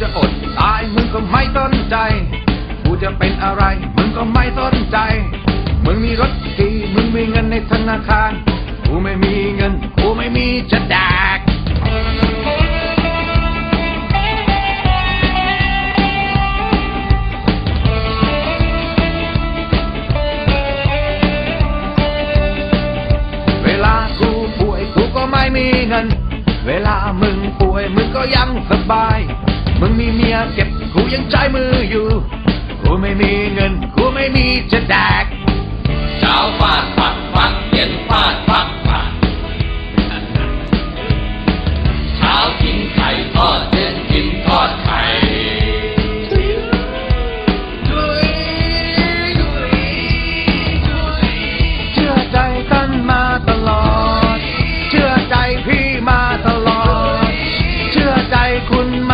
จะอดตายมึงก็ไม่สนใจ กูจะเป็นอะไร มึงก็ไม่สนใจ มึงมีรถขี่มึงมีเงินในธนาคาร กูไม่มีเงิน กูไม่มีจะแดกเวลากูป่วยกูก็ไม่มีเงิน เวลามึงป่วยมึงก็ยังสบาย มึงมีเมียเก็บกูยังใจมืออยู่กูไม่มีเงินกูไม่มีจะแดกเช้าฟาดฟักฟักเย็นฟาดฟักฟักเช้ากินไข่ทอดเย็นกินทอดไข่เชื่อใจกันมาตลอด เชื่อใจพี่มาตลอด เชื่อใจคุณมาตลอ